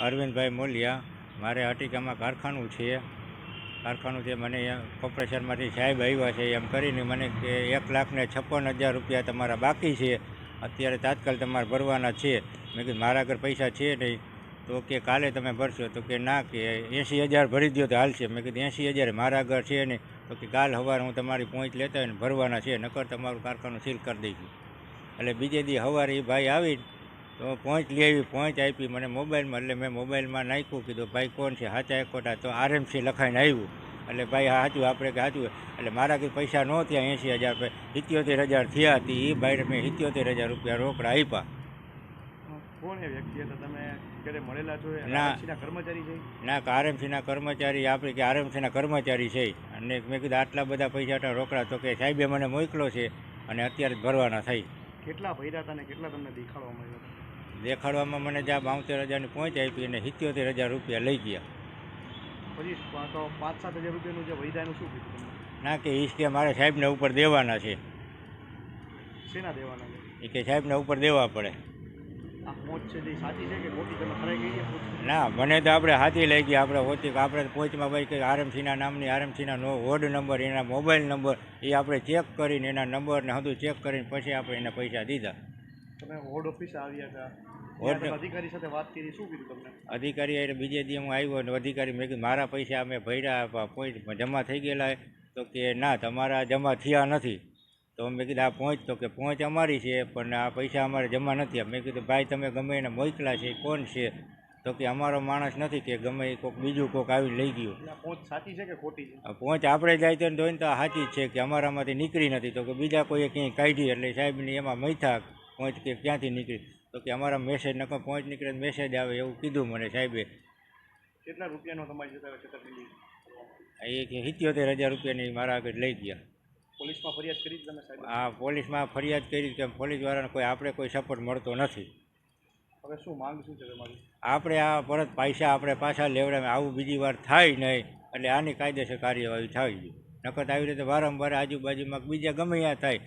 અરવિંદભાઈ મોલિયા, મારે અટિકામાં કારખાનું છે. કારખાનું છે, મને કોર્પોરેશનમાંથી સાહેબ આવ્યા છે, એમ કરીને મને કે એક લાખ ને છપ્પન હજાર રૂપિયા તમારા બાકી છે. અત્યારે તાત્કાલ તમારે ભરવાના છે. મેં કીધું, મારા આગળ પૈસા છે નહીં. તો કે, કાલે તમે ભરશો. તો કે, ના, કે એંસી હજાર ભરી દો તો હાલશે. મેં કીધું એંસી હજાર મારા આગળ છે નહીં. તો કે, કાલ સવારે હું તમારી પહોંચ લેતા હોય ને ભરવાના છે, નકર તમારું કારખાનું સીલ કરી દઈશું. એટલે બીજે દી સવારે એ ભાઈ આવી તો પોઈન્ટ લઈ આવી પોઈન્ટ આપી મને મોબાઈલમાં એટલે મેં મોબાઈલમાં નાખ્યું કીધું ભાઈ કોણ છે? સાચા એક ખોટા. તો આરએમસી લખાઈને આવ્યું. એટલે ભાઈ હા સાચું આપણે કે સાચું. એટલે મારા કંઈ પૈસા ન થયા એંસી હજાર સિત્યોતેર હજાર થયા હતી એ ભાઈને મેં સિત્યોતેર હજાર રૂપિયા રોકડા આપ્યા. કોણ એ વ્યક્તિ? હતા તમે ક્યારે મળેલા છો? ના. કર્મચારી છે? ના કે આરએમસીના કર્મચારી આપણે કે આરએમસીના કર્મચારી છે. અને મેં કીધું આટલા બધા પૈસા રોકડા. તો કે સાહેબે મને મોકલો છે. અને અત્યારે ભરવાના થઈ. કેટલા ભર્યા હતા ને કેટલા તમને દેખાડવા હતા? દેખાડવામાં મને જ્યાં બાવતેર હજારની પહોંચ આપી અને સિત્યોતેર હજાર રૂપિયા લઈ ગયા. પછી તો પાંચ સાત હજાર રૂપિયાનું જે વૈધા શું કીધું ના કે ઈશ કે મારે સાહેબને ઉપર દેવાના છે. શેના દેવાના છે? એ કે સાહેબને ઉપર દેવા પડે? ના મને તો આપણે હાથી લઈ ગયા આપણે હોતી આપણે પહોંચમાં ભાઈ કે આરએમસીના નામની આરએમસીના નો વોર્ડ નંબર એના મોબાઈલ નંબર એ આપણે ચેક કરીને એના નંબરને હતું ચેક કરીને પછી આપણે એને પૈસા દીધા. તમે વોર્ડ ઓફિસ આવ્યા હતા. અધિકારી સાથે વાત કરી શું કીધું તમને? અધિકારી એટલે બીજે દી હું આવ્યો અને અધિકારી મેં કીધું મારા પૈસા અમે ભર્યા પોઈન્ટ જમા થઈ ગયેલા. તો કે ના તમારા જમા થયા નથી. તો મેં કીધું આ પહોંચ તો કે પહોંચ અમારી છે પણ આ પૈસા અમારે જમા નથી. મેં કીધું ભાઈ તમે ગમે એને મોકલા છે કોણ છે? તો કે અમારો માણસ નથી કે ગમે એ કોઈક બીજું કોઈક આવી લઈ ગયું. પહોંચ સાચી છે કે ખોટી છે? પહોંચ આપણે જાય તો જોઈને તો સાચી જ છે કે અમારામાંથી નીકળી નથી. તો કે બીજા કોઈએ ક્યાંય કાઢી એટલે સાહેબની એમાં મૈથા પહોંચ કે ક્યાંથી નીકળી? તો કે અમારા મેસેજ નકર પહોંચ નીકળે મેસેજ આવે એવું કીધું મને સાહેબે. કેટલા રૂપિયાનો તમારી સાથે છેતરપિંડી એ કે સિત્યોતેર હજાર રૂપિયાની મારા આગળ લઈ ગયા. પોલીસમાં ફરિયાદ કરી તમે સાહેબ? આ પોલીસમાં ફરિયાદ કરી કે પોલીસવાળાને કોઈ આપણે કોઈ સપોર્ટ મળતો નથી. હવે શું માંગ શું છે તમારી? આપણે આ પરત પૈસા આપણે પાછા લેવડાવે આવું બીજી વાર થાય નહીં એટલે આની કાયદેસર કાર્યવાહી થવી જોઈએ નકર આવી રીતે વારંવાર આજુબાજુમાં બીજા ગમે ત્યાં થાય.